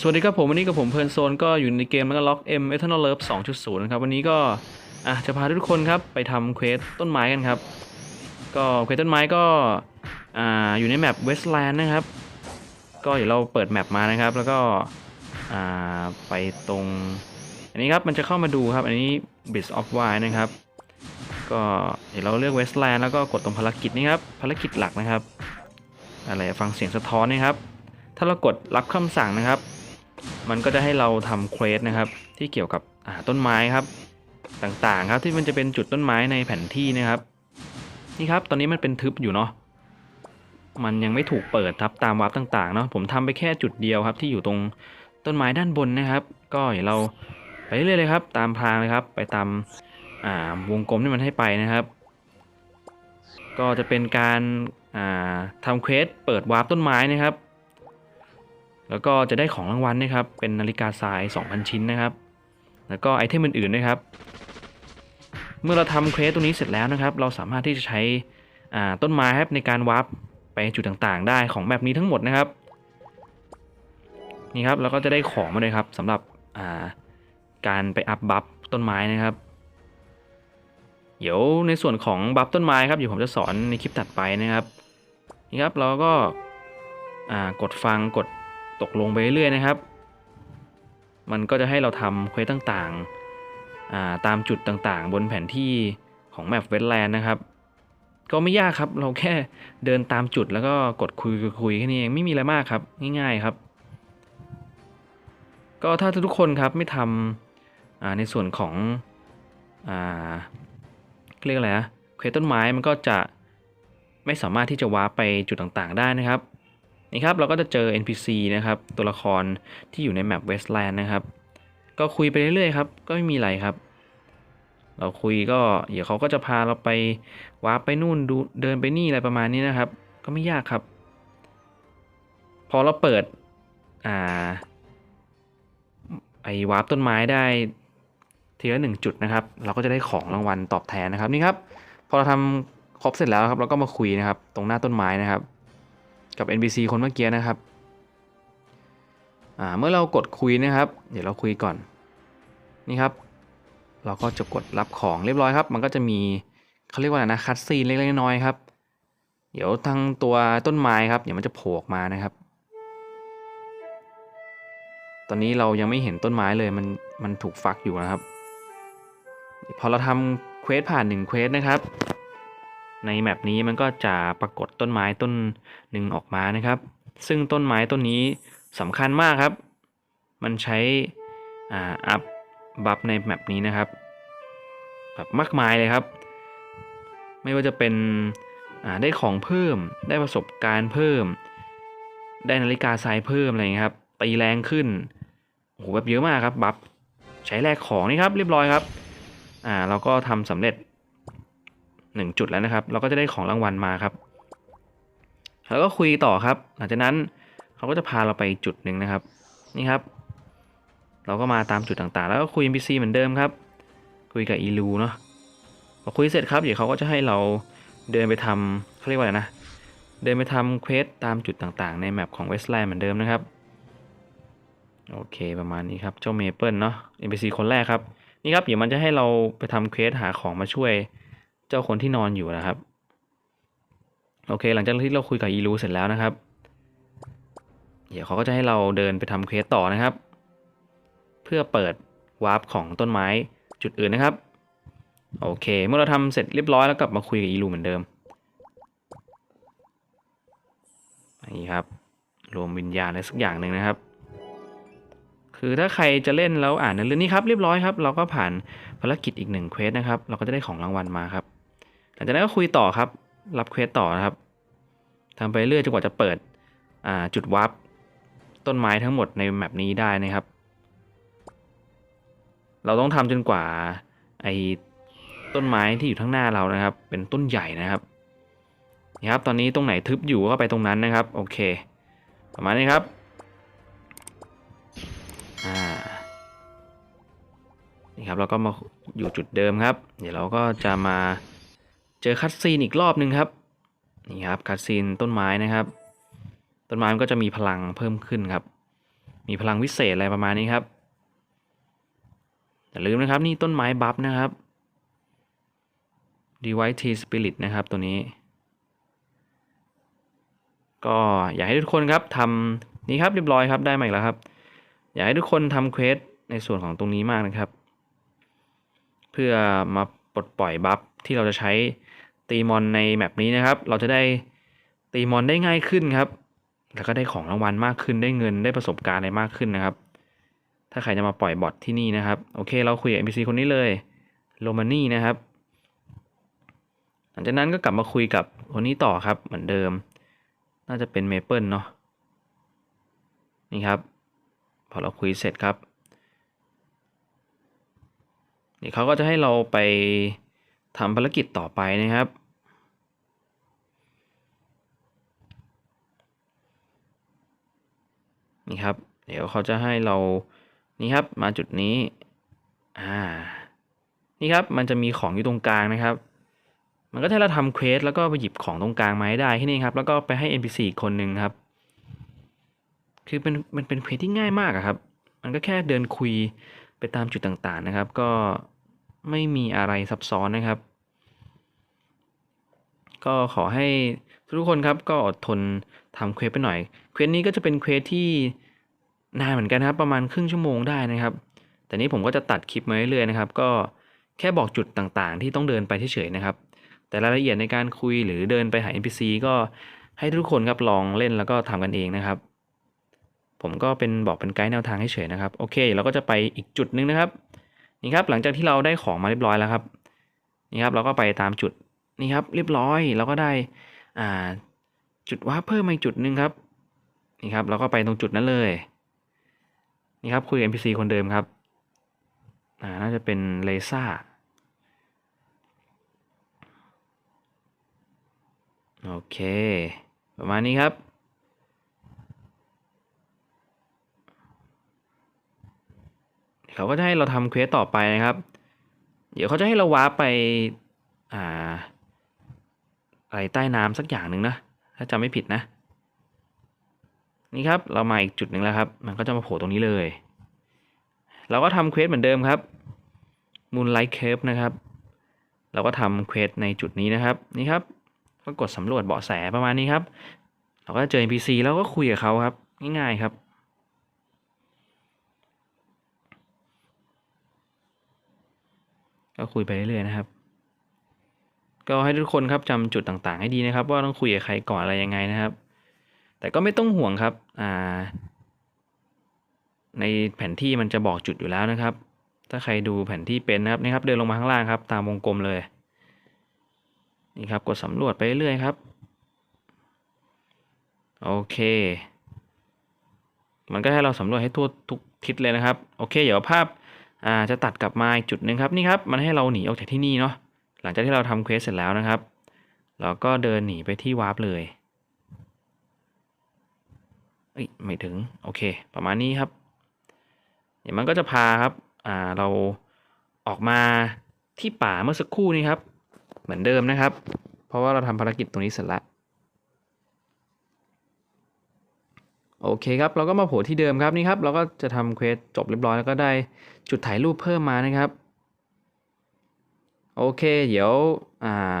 สวัสดีครับผมวันนี้กับผมเพลินโซนก็อยู่ในเกมแล้วก็ล็อก M Eternal Love 2.0 นะครับ วันนี้ก็อะจะพาทุกคนครับไปทำเควสต้นไม้กันครับ ก็เควสต้นไม้ก็อ่าอยู่ในแมป Westland นะครับ ก็เดี๋ยวเราเปิดแมปมานะครับ แล้วก็อ่าไปตรง อันนี้ครับมันจะเข้ามาดูครับ อันนี้ Bridge of w i นะครับ ก็เดี๋ยวเราเลือก Westland แล้วก็กดตรงภารกิจนี้ครับภารกิจหลักนะครับอะไรฟังเสียงสะท้อนนะครับ ถ้าเรากดรับคำสั่งนะครับ มันก็จะให้เราทำเควสนะครับ ที่เกี่ยวกับต้นไม้ครับ ต่างๆครับที่มันจะเป็นจุดต้นไม้ในแผนที่นะครับ นี่ครับตอนนี้มันเป็นทึบอยู่เนาะมันยังไม่ถูกเปิดครับตามวาร์ปต่างๆเนาะผมทำไปแค่จุดเดียวครับ ที่อยู่ตรงต้นไม้ด้านบนนะครับ ก็เดี๋ยวเราไปเรื่อยๆเลยครับ ตามพรางเลยครับ ไปตามอ่าวงกลมที่มันให้ไปนะครับ ก็จะเป็นการอ่าทำเควสเปิดวาร์ปต้นไม้นะครับ แล้วก็จะได้ของรางวัลนะครับ เป็นนาฬิกาทราย 2,000 ชิ้นนะครับ แล้วก็ไอเทมอื่นๆด้วยครับ เมื่อเราทำเควสตัวนี้เสร็จแล้วนะครับ เราสามารถที่จะใช้ต้นไม้ครับในการวาร์ปไปจุดต่างๆ ได้ของแบบนี้ทั้งหมดนะครับ นี่ครับเราก็จะได้ของมาเลยครับสำหรับาการไปอัพบัฟต้นไม้นะครับ เดี๋ยวในส่วนของบัฟต้นไม้ครับเดี๋ยวผมจะสอนในคลิปถัดไปนะครับ นี่ครับเราก็ากดฟังกด ตกลงไปเรื่อยๆนะครับ มันก็จะให้เราทำเควสต่างๆาตามจุดต่างๆ บนแผนที่ของแมปเวทแลนด์นะครับ ก็ไม่ยากครับ เราแค่เดินตามจุดแล้วก็กดคุยคุยแค่นี้เองไม่มีอะไรมากครับ ง่ายๆครับ ก็ถ้าทุกคนครับไม่ทำในส่วนของอเรียกอะไรนะเควสต้นไม้มันก็จะไม่สามารถที่จะว้าร์ปไปจุดต่างๆ ได้นะครับ นี่ครับเราก็จะเจอ NPC นะครับตัวละครที่อยู่ในแมป Westland นะครับ ก็คุยไปเรื่อยๆครับก็ไม่มีอะไรครับ เราคุยก็เดี๋ยวเขาก็จะพาเราไปวาร์ปไปนู่นดูเดินไปนี่อะไรประมาณนี้นะครับ ก็ไม่ยากครับ พอเราเปิดอ่าไอวาร์ปต้นไม้ได้ทีละหนึ่งจุดนะครับ เราก็จะได้ของรางวัลตอบแทนนะครับนี่ครับ พอเราทำครบเสร็จแล้วครับ เราก็มาคุยนะครับ ตรงหน้าต้นไม้นะครับ กับ NPC คนเมื่อกี้นะครับอ่าเมื่อเรากดคุยนะครับ เดี๋ยวเราคุยก่อนนี่ครับ เราก็จะกดรับของเรียบร้อยครับ มันก็จะมีเขาเรียกว่าอะไรนะคัดซีนเล็กๆน้อยๆครับ เดี๋ยวทางตัวต้นไม้ครับ เดี๋ยวมันจะโผล่ออกมานะครับ ตอนนี้เรายังไม่เห็นต้นไม้เลยมันมันถูกฟักอยู่นะครับ พอเราทำเควสผ่านหนึ่งเควสนะครับ ในแมปนี้มันก็จะปรากฏต้นไม้ต้นหนึ่งออกมานะครับ ซึ่งต้นไม้ต้นนี้สำคัญมากครับ มันใช้อัพบัฟในแมปนี้นะครับแบบมากมายเลยครับ ไม่ว่าจะเป็นได้ของเพิ่ม ได้ประสบการณ์เพิ่ม ได้นาฬิกาทรายเพิ่มอะไรเงี้ยครับตีแรงขึ้นโอ้โหแบบเยอะมากครับบัฟใช้แลกของนี่ครับเรียบร้อยครับอ่าเราก็ทำสำเร็จ หนึ่งจุดแล้วนะครับ เราก็จะได้ของรางวัลมาครับ แล้วก็คุยต่อครับ หลังจากนั้นเขาก็จะพาเราไปจุดหนึ่งนะครับ นี่ครับ เราก็มาตามจุดต่างๆ แล้วก็คุย NPC เหมือนเดิมครับ คุยกับอีลูเนาะพอคุยเสร็จครับเดี๋ยวเขาก็จะให้เราเดินไปทำเขาเรียกว่าอะไรนะเดินไปทำเควสตามจุดต่างๆ ในแมปของ Westland เหมือนเดิมนะครับโอเคประมาณนี้ครับ เจ้าเมเปิลเนาะ NPC คนแรกครับ นี่ครับ เดี๋ยวมันจะให้เราไปทำเควสหาของมาช่วย เจ้าคนที่นอนอยู่นะครับ โอเค หลังจากที่เราคุยกับอีลูเสร็จแล้วนะครับ เดี๋ยวเขาก็จะให้เราเดินไปทำเควสต่อนะครับ เพื่อเปิดวาร์ปของต้นไม้จุดอื่นนะครับ โอเค เมื่อเราทำเสร็จเรียบร้อยแล้วกลับมาคุยกับอีลูเหมือนเดิมนี่ครับ รวมวิญญาณอะไรสักอย่างหนึ่งนะครับ คือถ้าใครจะเล่นแล้วอ่านในเรื่องนี้ครับเรียบร้อยครับ เราก็ผ่านภารกิจอีกหนึ่งเควสนะครับ เราก็จะได้ของรางวัลมาครับ หลังจากนั้นก็คุยต่อครับ รับเควสต่อนะครับทำไปเรื่อยจนกว่าจะเปิดจุดวาร์ปต้นไม้ทั้งหมดในแมปนี้ได้นะครับ เราต้องทำจนกว่าไอ้ต้นไม้ที่อยู่ข้างหน้าเรานะครับ เป็นต้นใหญ่นะครับนี่ครับ ตอนนี้ตรงไหนทึบอยู่ก็ไปตรงนั้นนะครับ โอเค ประมาณนี้ครับอ่านี่ครับเราก็มาอยู่จุดเดิมครับ เดี๋ยวเราก็จะมา จอคัตซีนอีกรอบหนึ่งครับนี่ครับคัตซีนต้นไม้นะครับ ต้นไม้มันก็จะมีพลังเพิ่มขึ้นครับ มีพลังวิเศษอะไรประมาณนี้ครับอย่าลืมนะครับนี่ต้นไม้บัฟนะครับ Device T Spirit นะครับตัวนี้ ก็อยากให้ทุกคนครับทำนี่ครับเรียบร้อยครับได้มาอีกแล้วครับ อยากให้ทุกคนทำเควสในส่วนของตรงนี้มากนะครับ เพื่อมาปลดปล่อยบัฟที่เราจะใช้ ตีมอนในแมปนี้นะครับ เราจะได้ตีมอนได้ง่ายขึ้นครับ แล้วก็ได้ของรางวัลมากขึ้นได้เงินได้ประสบการณ์อะไรมากขึ้นนะครับ ถ้าใครจะมาปล่อยบอทที่นี่นะครับ โอเค เราคุยกับ NPC คนนี้เลยโรมานี่นะครับ หลังจากนั้นก็กลับมาคุยกับคนนี้ต่อครับ เหมือนเดิม น่าจะเป็นเมเปิลเนาะนี่ครับ พอเราคุยเสร็จครับนี่เขาก็จะให้เราไป ทำภารกิจต่อไปนะครับ นี่ครับ เดี๋ยวเขาจะให้เรานี่ครับมาจุดนี้ อ่า นี่ครับมันจะมีของอยู่ตรงกลางนะครับ มันก็ให้เราทำเควสแล้วก็ไปหยิบของตรงกลางมาให้ได้ที่นี่ครับ แล้วก็ไปให้ NPC อีกคนหนึ่งครับ คือเป็นมันเป็นเควสที่ง่ายมากครับ มันก็แค่เดินคุยไปตามจุดต่างๆนะครับ ก็ ไม่มีอะไรซับซ้อนนะครับ ก็ขอให้ทุกคนครับก็อดทนทำเควสไปหน่อย เควสนี้ก็จะเป็นเควสที่นานเหมือนกันครับ ประมาณครึ่งชั่วโมงได้นะครับ แต่นี้ผมก็จะตัดคลิปมาเรื่อยๆนะครับ ก็แค่บอกจุดต่างๆ ที่ต้องเดินไปเฉยๆนะครับ แต่รายละเอียดในการคุยหรือเดินไปหา NPC ก็ให้ทุกคนครับลองเล่นแล้วก็ทำกันเองนะครับ ผมก็เป็นบอกเป็นไกด์แนวทางให้เฉยนะครับ โอเคเราก็จะไปอีกจุดนึงนะครับ นี่ครับหลังจากที่เราได้ของมาเรียบร้อยแล้วครับนี่ครับเราก็ไปตามจุดนี่ครับเรียบร้อยเราก็ได้อ่าจุดวาร์ปเพิ่มมาอีกจุดหนึ่งครับนี่ครับเราก็ไปตรงจุดนั้นเลยนี่ครับคุยกับ NPC คนเดิมครับอ่าน่าจะเป็นเลซ่าโอเค ประมาณนี้ครับ เขาก็จะให้เราทำเควสต่อไปนะครับ เดี๋ยวเขาจะให้เราวาร์ปไปอ่าอะไรใต้น้ำสักอย่างหนึ่งนะ ถ้าจำไม่ผิดนะ นี่ครับเรามาอีกจุดหนึ่งแล้วครับ มันก็จะมาโผล่ตรงนี้เลย เราก็ทำเควสเหมือนเดิมครับ Moonlight Cave นะครับ เราก็ทำเควสในจุดนี้นะครับนี่ครับก็กดสำรวจเบาะแสประมาณนี้ครับ เราก็เจอ NPC แล้วก็คุยกับเขาครับ ง่ายๆครับ ก็คุยไปเรื่อยๆนะครับ ก็ให้ทุกคนครับจำจุดต่างๆ ให้ดีนะครับ ว่าต้องคุยกับใครก่อนอะไรยังไงนะครับ แต่ก็ไม่ต้องห่วงครับอ่าในแผนที่มันจะบอกจุดอยู่แล้วนะครับ ถ้าใครดูแผนที่เป็นนะครับนี่ครับ เดินลงมาข้างล่างครับ ตามวงกลมเลยนี่ครับกดสำรวจไปเรื่อยๆครับโอเค มันก็ให้เราสำรวจให้ทั่วทุกทิศเลยนะครับ โอเค เดี๋ยวภาพ อ่าจะตัดกลับมาอีกจุดหนึ่งครับนี่ครับมันให้เราหนีออกจากที่นี่เนาะหลังจากที่เราทำเควสเสร็จแล้วนะครับ เราก็เดินหนีไปที่วาร์ปเลยเอ้ยไม่ถึงโอเค ประมาณนี้ครับเดี๋ยวมันก็จะพาครับอ่าเราออกมาที่ป่าเมื่อสักครู่นี้ครับ เหมือนเดิมนะครับ เพราะว่าเราทำภารกิจตรงนี้เสร็จแล้ว โอเคครับ เราก็มาโผล่ที่เดิมครับนี่ครับ เราก็จะทำเควสจบเรียบร้อยแล้วก็ได้จุดถ่ายรูปเพิ่มมานะครับ โอเค เดี๋ยวอ่า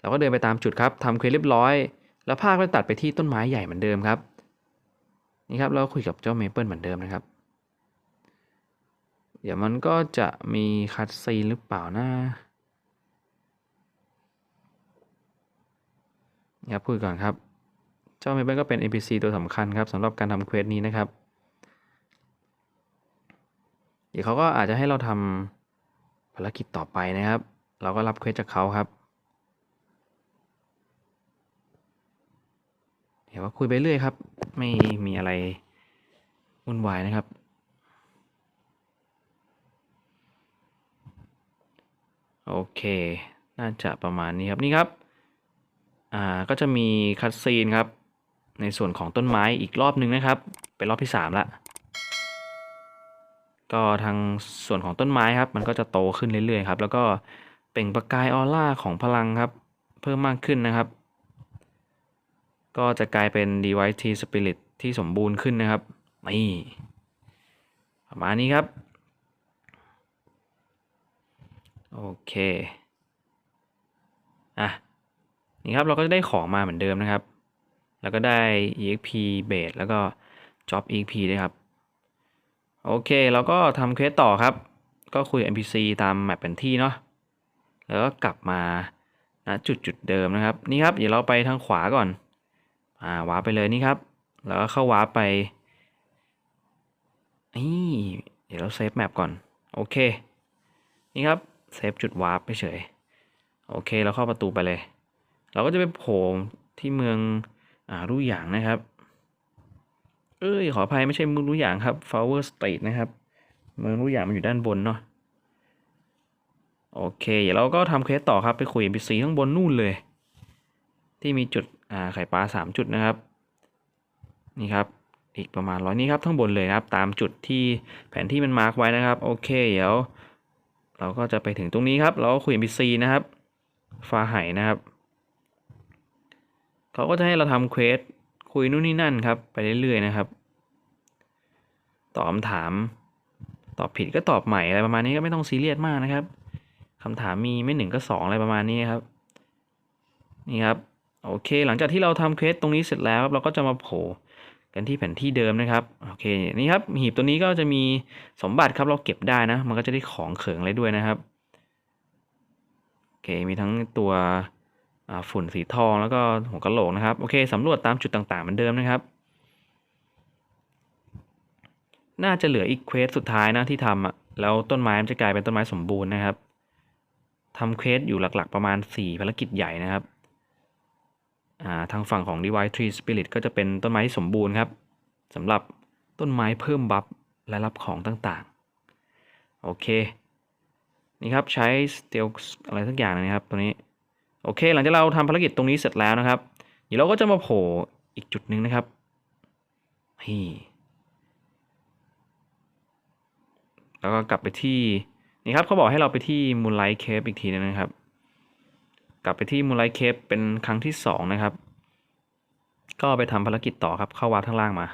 เราก็เดินไปตามจุดครับทำเควสเรียบร้อย แล้วภาพก็ตัดไปที่ต้นไม้ใหญ่เหมือนเดิมครับ นี่ครับเราคุยกับเจ้าเมเปิลเหมือนเดิมนะครับ เดี๋ยวมันก็จะมีคัดซีนหรือเปล่านะนี่ครับพูดก่อนครับ เจ้าเมเปิลก็เป็น NPC ตัวสำคัญครับสำหรับการทำเควสนี้นะครับเดี๋ยวเขาก็อาจจะให้เราทำภารกิจต่อไปนะครับ เราก็รับเควสจากเขาครับเดี๋ยวว่าคุยไปเรื่อยครับ ไม่มีอะไรวุ่นวายนะครับ โอเค น่าจะประมาณนี้ครับ นี่ครับ อ่า ก็จะมีคัดซีนครับ ในส่วนของต้นไม้อีกรอบหนึ่งนะครับ เป็นรอบที่สามละก็ทางส่วนของต้นไม้ครับ มันก็จะโตขึ้นเรื่อยๆครับแล้วก็เปล่งประกายออร่าของพลังครับ เพิ่มมากขึ้นนะครับ ก็จะกลายเป็น d v i T Spirit ที่สมบูรณ์ขึ้นนะครับนี่ประมาณนี้ครับ โอเค อะ นี่ครับเราก็จะได้ของมาเหมือนเดิมนะครับ แล้วก็ได้ exp base แล้วก็ job exp ด้วยครับ โอเคเราก็ทำเควสต่อครับ ก็คุย npc ตามแมปแผนที่เนาะแล้วก็กลับมาณจุดจุดเดิมนะครับ นี่ครับ เดี๋ยวเราไปทางขวาก่อน อ่าวาร์ปไปเลยนี่ครับ แล้วก็เข้าวาร์ปไปนี่เดี๋ยวเราเซฟแมปก่อน โอเค นี่ครับ เซฟจุดวาร์ปไปเฉย โอเค เราเข้าประตูไปเลย เราก็จะไปโผล่ที่เมือง อ่ารู่หยางนะครับ เอ้ยขออภัยไม่ใช่เมืองรู่หยางครับ Flower Street นะครับเมืองรู่หยางมันอยู่ด้านบนเนาะโอเคเดี๋ยวเราก็ทำเควสต่อครับไปคุย NPC ข้างบนนู่นเลย ที่มีจุดอ่าไข่ปลาสามจุดนะครับ นี่ครับอีกประมาณร้อยนี้ครับทั้งบนเลยครับ ตามจุดที่แผนที่มันมาร์กไว้นะครับ โอเค เดี๋ยว เราก็จะไปถึงตรงนี้ครับ เราก็คุย NPC นะครับฟ้าไห่นะครับ เขาก็จะให้เราทำเควสคุยนู่นนี่นั่นครับ ไปเรื่อยๆนะครับ ตอบคำถาม ตอบผิดก็ตอบใหม่อะไรประมาณนี้ก็ไม่ต้องซีเรียสมากนะครับคำถามมีไม่หนึ่งก็สองอะไรประมาณนี้ครับ นี่ครับโอเค หลังจากที่เราทำเควสตรงนี้เสร็จแล้วครับเราก็จะมาโผล่กันที่แผนที่เดิมนะครับโอเคนี่ครับหีบตัวนี้ก็จะมีสมบัติครับเราเก็บได้นะ มันก็จะได้ของเขิงอะไรด้วยนะครับโอเคมีทั้งตัว ฝุ่นสีทองแล้วก็หัวกะโหลกนะครับ โอเคสำรวจตามจุดต่างๆเหมือนเดิมนะครับ น่าจะเหลืออีกเควสสุดท้ายนะที่ทำอะแล้วต้นไม้มันจะกลายเป็นต้นไม้สมบูรณ์นะครับทำเควสอยู่หลักๆประมาณ 4 ภารกิจใหญ่นะครับอ่าทางฝั่งของ Divine Tree Spirit ก็จะเป็นต้นไม้ที่สมบูรณ์ครับสำหรับต้นไม้เพิ่มบัฟและรับของต่างๆ โอเค นี่ครับใช้ Steel อะไรสักอย่างนะครับตัวนี้ โอเค หลังจากเราทำภารกิจตรงนี้เสร็จแล้วนะครับ เดี๋ยวเราก็จะมาโผล่อีกจุดหนึ่งนะครับนี่แล้วก็กลับไปที่นี่ครับเขาบอกให้เราไปที่ Moonlight Cave อีกทีนึงนะครับ กลับไปที่ Moonlight Cave เป็นครั้งที่สองนะครับ ก็ไปทำภารกิจต่อครับเข้าวาร์ปข้างล่างมา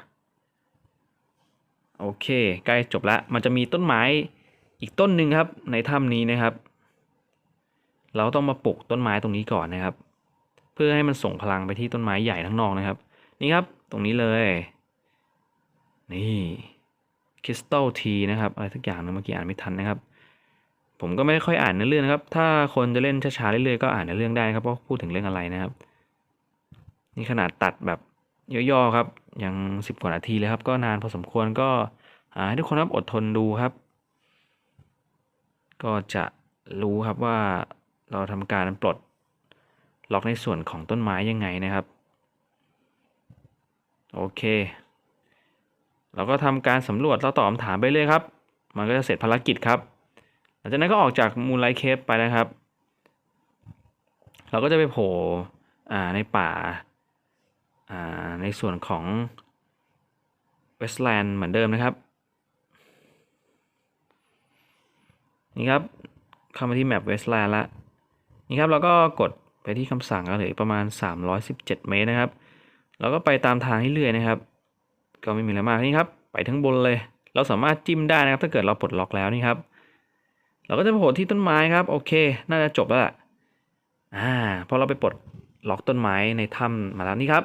โอเค ใกล้จบแล้วมันจะมีต้นไม้อีกต้นหนึ่งครับในถ้ำนี้นะครับ เราต้องมาปลูกต้นไม้ตรงนี้ก่อนนะครับ เพื่อให้มันส่งพลังไปที่ต้นไม้ใหญ่ทั้งนอกนะครับ นี่ครับตรงนี้เลย นี่คริสตัลทีนะครับอะไรสักอย่างนึงเมื่อกี้อ่านไม่ทันนะครับ ผมก็ไม่ค่อยอ่านเนื้อเรื่องนะครับ ถ้าคนจะเล่นช้าๆเรื่อยๆก็อ่านเนื้อเรื่องได้ครับว่าพูดถึงเรื่องอะไรนะครับ นี่ขนาดตัดแบบย่อๆครับยังสิบกว่านาทีเลยครับ ก็นานพอสมควรก็ให้ทุกคนครับอดทนดูครับ ก็จะรู้ครับว่า เราทำการปลดล็อกในส่วนของต้นไม้ยังไงนะครับ โอเค เราก็ทำการสำรวจแล้วตอบคำถามไปเลยครับ มันก็จะเสร็จภารกิจครับ หลังจากนั้นก็ออกจากมูลไลท์เคฟไปนะครับ เราก็จะไปโผล่อ่าในป่าอ่าในส่วนของเวสแลนด์เหมือนเดิมนะครับ นี่ครับเข้ามาที่แมปเวสแลนด์ละ นี่ครับเราก็กดไปที่คำสั่งกันเหลือประมาณ 317 เมตรนะครับ เราก็ไปตามทางเรื่อยๆนะครับ ก็ไม่มีอะไรมากนี่ครับ ไปทั้งบนเลย เราสามารถจิ้มได้นะครับ ถ้าเกิดเราปลดล็อกแล้วนี่ครับ เราก็จะไปโผล่ที่ต้นไม้ครับ โอเค น่าจะจบแล้วล่ะอ่าพอเราไปปลดล็อกต้นไม้ในถ้ำมาแล้วนี่ครับ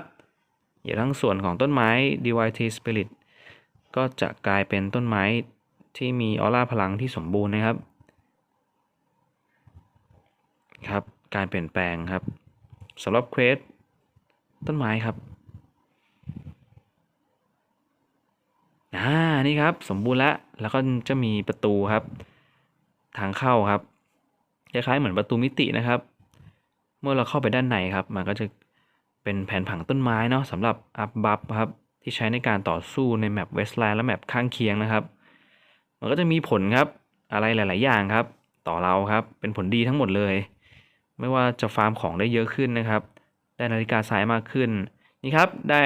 เดี๋ยวทั้งส่วนของต้นไม้ DYT Spirit ก็จะกลายเป็นต้นไม้ที่มีออร่าพลังที่สมบูรณ์นะครับ ครับการเปลี่ยนแปลงครับสำหรับเควสต้นไม้ครับอ่านี่ครับสมบูรณ์แล้วแล้วก็จะมีประตูครับ ทางเข้าครับคล้ายๆเหมือนประตูมิตินะครับ เมื่อเราเข้าไปด้านในครับ มันก็จะเป็นแผนผังต้นไม้เนาะสำหรับอัพบัฟครับที่ใช้ในการต่อสู้ในแมปเวสไลน์และแมปข้างเคียงนะครับ มันก็จะมีผลครับอะไรหลาย ๆ อย่างครับ ต่อเราครับเป็นผลดีทั้งหมดเลย ไม่ว่าจะฟาร์มของได้เยอะขึ้นนะครับ ได้นาฬิกาสายมากขึ้น นี่ครับ ได้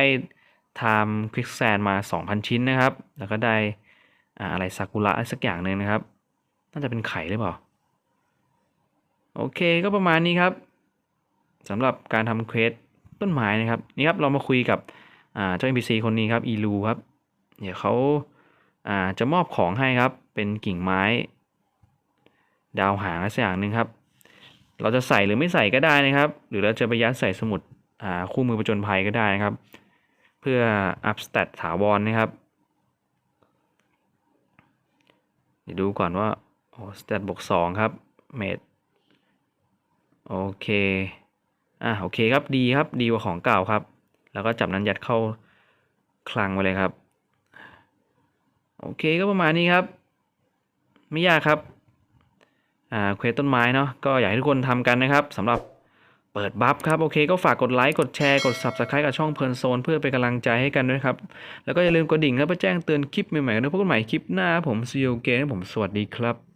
ไทม์ควิกแซนมา 2,000 ชิ้นนะครับ แล้วก็ได้อ่าอะไรซากุระสักอย่างหนึ่งนะครับ น่าจะเป็นไข่หรือเปล่า โอเคก็ประมาณนี้ครับสำหรับการทำเควสต้นไม้นะครับ นี่ครับเรามาคุยกับอ่าเจ้า NPC คนนี้ครับอีลูครับ เดี๋ยวเขาาจะมอบของให้ครับ เป็นกิ่งไม้ ดาวหางอะไรสักอย่างหนึ่งครับ เราจะใส่หรือไม่ใส่ก็ได้นะครับ หรือเราจะไปยัดใส่สมุดคู่มือประจนภัยก็ได้นะครับ เพื่ออัพสเตตถาวรนะครับ เดี๋ยวดูก่อนว่าโอ้สเตตบวกสองครับเมดโอเคอะโอเคครับดีครับดีกว่าของเก่าครับ แล้วก็จับนั้นยัดเข้าคลังไปเลยครับ โอเคก็ประมาณนี้ครับ ไม่ยากครับ อ่าเควสต้นไม้เนาะก็อยากให้ทุกคนทำกันนะครับสำหรับเปิดบัฟครับโอเคก็ฝากกดไลค์กดแชร์กด Subscribe กับช่องเพลินโซน เพื่อเป็นกำลังใจให้กันด้วยครับ แล้วก็อย่าลืมกดดิ่งแล้วไปแจ้งเตือนคลิปใหม่ๆด้วยพบกันใหม่คลิปหน้าผมซีโอเกนผมสวัสดีครับ